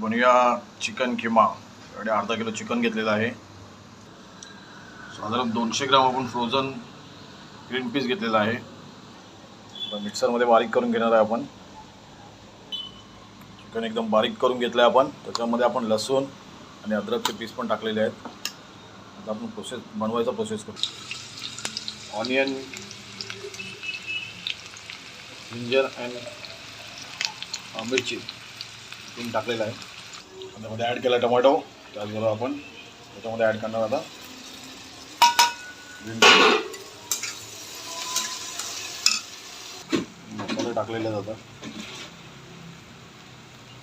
बनूया chicken keema आणि अर्धा kilo chicken घेतलेलं आहे. साधारण दोनशे ग्राम आपण फ्रोझन ग्रीन पीस घेतलेला आहे. मिक्सरमध्ये बारीक करून घेणार आहे आपण. चिकन एकदम बारीक करून घेतलं आहे आपण. त्याच्यामध्ये आपण लसूण आणि अद्रकचे पीस पण टाकलेले आहेत. आता आपण प्रोसेस बनवायचा प्रोसेस करू. ऑनियन जिंजर अँड मिरची. तीन टाकलेलं आहे. त्यामध्ये ॲड केला टोमॅटो. त्याचबरोबर आपण. त्याच्यामध्ये ॲड करणार आता. मसाले टाकलेले जातात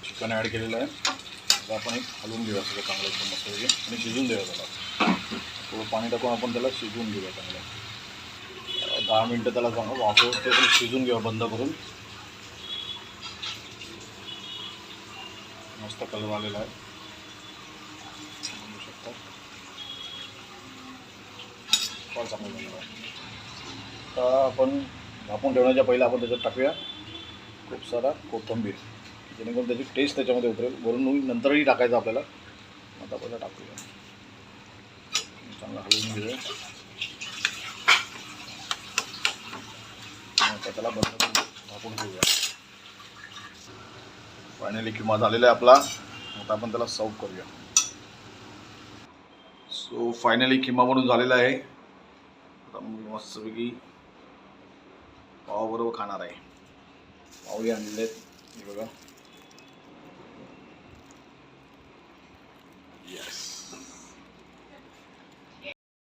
चिकन ॲड केलेलं आहे. आता आपण एक हलवून घेऊया सगळं चांगलं एकदम मस्तपैकी आणि शिजून देऊया त्याला. थोडं पाणी टाकून आपण त्याला शिजवून घेऊया चांगलं. दहा मिनटं त्याला चांगलं वापरून ते पण शिजून घेऊया बंद करून. मस्त कलर आलेला आहे. तर शकता आहे. आपण झापून ठेवण्याच्या पहिला आपण त्याच्यात टाकूया. खूप सारा कोथिंबीर. जेणेकरून त्याची टेस्ट त्याच्यामध्ये उतरेल. वरून नंतरही टाकायचं आपल्याला. आता पहिला टाकूया. चांगला हलवून घेऊया. त्याला बंद करून फायनली किमा झालेला आहे आपला. आता आपण त्याला सर्व करूया. सो फायनली किमा बनून झालेला आहे. आता मी मस्तपैकी पावाबरोबर खाणार आहे. पावही आणलेले आहेत हे बघा.